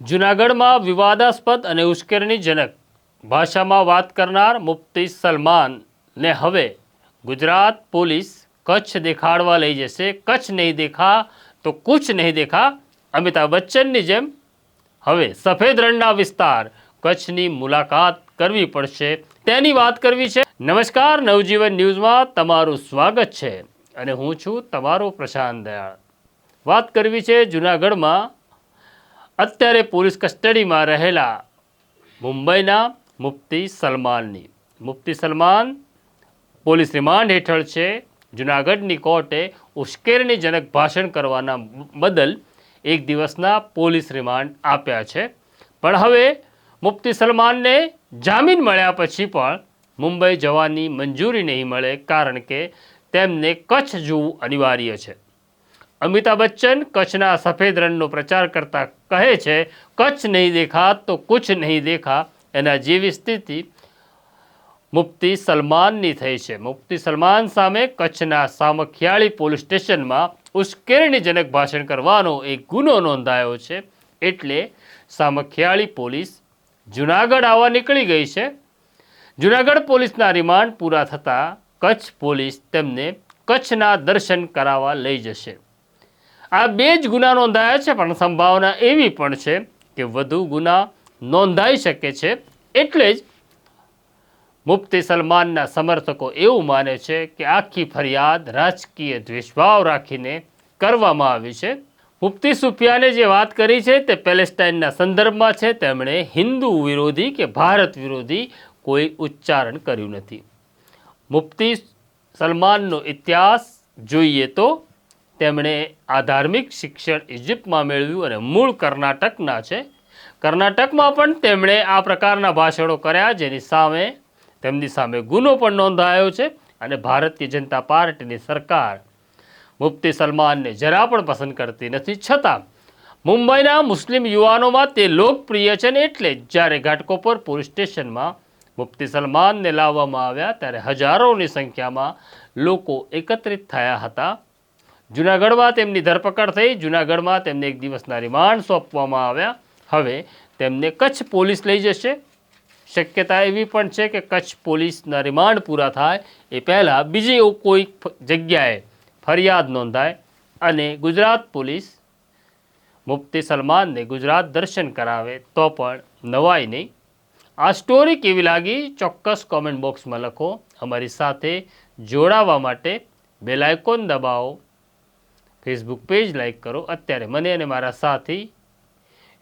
જૂનાગઢમાં વિવાદાસ્પદ અને ઉશ્કેરણીજનક ભાષામાં વાત કરનાર મુફ્તી સલમાનને હવે ગુજરાત પોલીસ કચ્છ દેખાડવા લઈ જશે. કચ્છ નહીં દેખા તો કુછ નહીં દેખા. અમિતાભ બચ્ચનની જેમ હવે સફેદ રણના વિસ્તાર કચ્છની મુલાકાત કરવી પડશે. તેની વાત કરવી છે. નમસ્કાર, નવજીવન ન્યૂઝમાં તમારું સ્વાગત છે અને હું છું તમારો પ્રશાંત દયાળ. વાત કરવી છે જૂનાગઢમાં અત્યારે પોલીસ કસ્ટડીમાં રહેલા મુંબઈના મુફ્તી સલમાનની. મુફ્તી સલમાન પોલીસ રિમાન્ડ હેઠળ છે. જૂનાગઢની કોર્ટે ઉશ્કેરણીજનક ભાષણ કરવાના બદલ એક દિવસના પોલીસ રિમાન્ડ આપ્યા છે. પણ હવે મુફ્તી સલમાનને જામીન મળ્યા પછી પણ મુંબઈ જવાની મંજૂરી નહીં મળે કારણ કે તેમને કચ્છ જોવું અનિવાર્ય છે. અમિતાભ બચ્ચન કચ્છના સફેદ રણનો પ્રચાર કરતા કહે છે, કચ્છ નહીં દેખા તો કુછ નહીં દેખા. એના જેવી સ્થિતિ મુફ્તી સલમાનની થઈ છે. મુફ્તી સલમાન સામે કચ્છના સામખિયાળી પોલીસ સ્ટેશનમાં ઉશ્કેરણીજનક ભાષણ કરવાનો એક ગુનો નોંધાયો છે. એટલે સામખિયાળી પોલીસ જુનાગઢ આવવા નીકળી ગઈ છે. જુનાગઢ પોલીસના રિમાન્ડ પૂરા થતાં કચ્છ પોલીસ તેમને કચ્છના દર્શન કરાવવા લઈ જશે. આ બે જ ગુના નોંધાયા છે, પણ સંભાવના એવી પણ છે કે વધુ ગુના નોંધાઈ શકે છે. એટલે જ મુફ્તી સલમાનના સમર્થકો એવું માને છે કે આખી ફરિયાદ રાજકીય દ્વેષભાવ રાખીને કરવામાં આવી છે. મુફ્તી સુફિયાને જે વાત કરી છે તે પેલેસ્ટાઇનના સંદર્ભમાં છે. તેમણે હિન્દુ વિરોધી કે ભારત વિરોધી કોઈ ઉચ્ચારણ કર્યું નથી. મુફ્તી સલમાનનો ઇતિહાસ જોઈએ તો તેમણે આ ધાર્મિક શિક્ષણ ઇજિપ્તમાં મેળવ્યું અને મૂળ કર્ણાટકના છે. કર્ણાટકમાં પણ તેમણે આ પ્રકારના ભાષણો કર્યા, જેની સામે તેમની સામે ગુનો પણ નોંધાયો છે અને ભારતીય જનતા પાર્ટીની સરકાર મુફ્તી સલમાનને જરા પણ પસંદ કરતી નથી. છતાં મુંબઈના મુસ્લિમ યુવાનોમાં તે લોકપ્રિય છે ને એટલે જ્યારે ઘાટકોપર પોલીસ સ્ટેશનમાં મુફ્તી સલમાનને લાવવામાં આવ્યા, ત્યારે હજારોની સંખ્યામાં લોકો એકત્રિત થયા હતા. જૂનાગઢમાં તેમની ધરપકડ થઈ. જૂનાગઢમાં તેમને એક દિવસના રિમાન્ડ સોંપવામાં આવ્યા. હવે તેમને કચ્છ પોલીસ લઈ જશે. શક્યતા એવી પણ છે કે કચ્છ પોલીસના રિમાન્ડ પૂરા થાય એ પહેલાં બીજી કોઈ જગ્યાએ ફરિયાદ નોંધાય અને ગુજરાત પોલીસ મુફ્તી સલમાનને ગુજરાત દર્શન કરાવે તો પણ નવાઈ નહીં. આ સ્ટોરી કેવી લાગી? ચોક્કસ કોમેન્ટ બોક્સમાં લખો. અમારી સાથે જોડાવા માટે બેલાયકોન દબાવો. ફેસબુક પેજ લાઇક કરો. અત્યારે મને અને મારા સાથી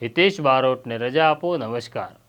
હિતેશ બારોટને રજા આપો. નમસ્કાર.